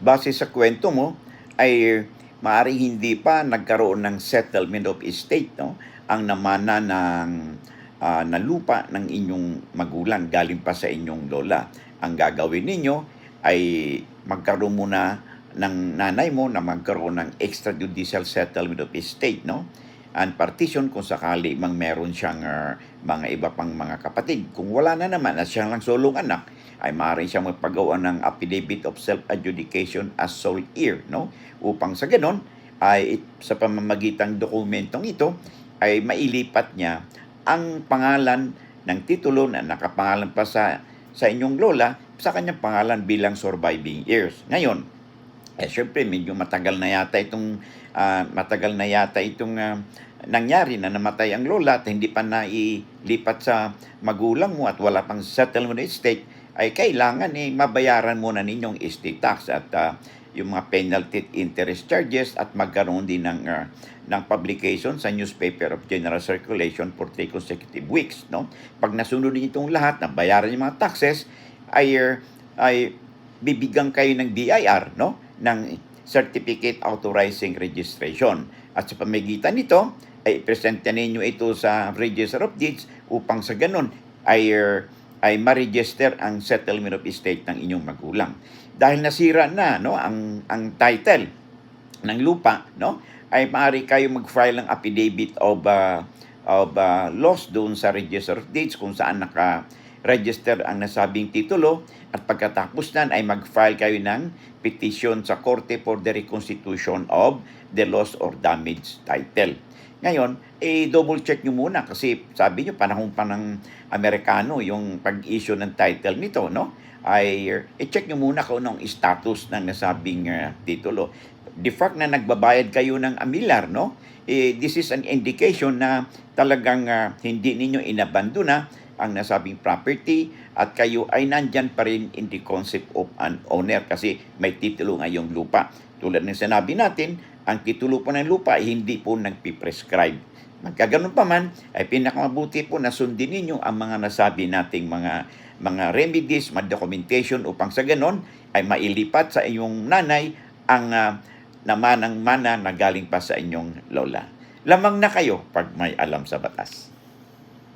base sa kwento mo, ay maaaring hindi pa nagkaroon ng settlement of estate, no? Ang namana ng ah, na lupa ng inyong magulang galing pa sa inyong lola. Ang gagawin ninyo ay magkaroon muna ng nanay mo na magkaroon ng extrajudicial settlement of estate, no? And partition kung sakali mang meron siyang ah, mga iba pang mga kapatid. Kung wala na naman at siya lang solong anak, ay maaaring siyang magpagawa ng affidavit of self-adjudication as sole heir, no? Upang sa ganon, ay sa pamamagitang dokumentong ito, ay mailipat niya ang pangalan ng titulo na nakapangalan pa sa sa inyong lola sa kanyang pangalan bilang surviving heirs. Ngayon, eh syempre medyo matagal na yata itong ah, matagal na yata itong ah, nangyari na namatay ang lola at hindi pa nailipat sa magulang mo at wala pang settlement estate ay kailangan eh mabayaran muna ninyong estate tax at ah, yung mga penalty interest charges at magkaroon din ng ah, ng publication sa newspaper of general circulation for three consecutive weeks no? Pag nasunod niyo itong lahat na bayaran yung mga taxes ay ay bibigyan kayo ng BIR no ng certificate authorizing registration at sa pamagitan nito ay presente ninyo ito sa Register of Deeds upang sa ganun ay ah, ay ma-register ang settlement of estate ng inyong magulang. Dahil nasira na no ang ang title ng lupa, no? Ay maaari kayo mag-file ng affidavit of uh, of uh, loss doon sa Register of Deeds kung saan naka register ang nasabing titulo at pagkatapos nan ay mag-file kayo ng petition sa korte for the reconstitution of the loss or damage title. Ngayon, eh, double check nyo muna kasi sabi nyo, panahon pa ng Amerikano yung pag-issue ng title nito, no? Ay, i-check nyo muna kung anong status ng nasabing uh, titulo. The fact na nagbabayad kayo ng amilar, no? Eh, this is an indication na talagang uh, hindi ninyo inabandona ang nasabing property at kayo ay nandyan pa rin in the concept of an owner kasi may titulo ngayong lupa. Tulad ng sinabi natin, ang titulo po ng lupa ay hindi po nagpiprescribe. Magkaganon pa man, ay pinakamabuti po na sundin ninyo ang mga nasabi nating mga mga remedies, mga documentation upang sa ganon ay mailipat sa inyong nanay ang uh, namanang mana na galing pa sa inyong lola. Lamang na kayo pag may alam sa batas.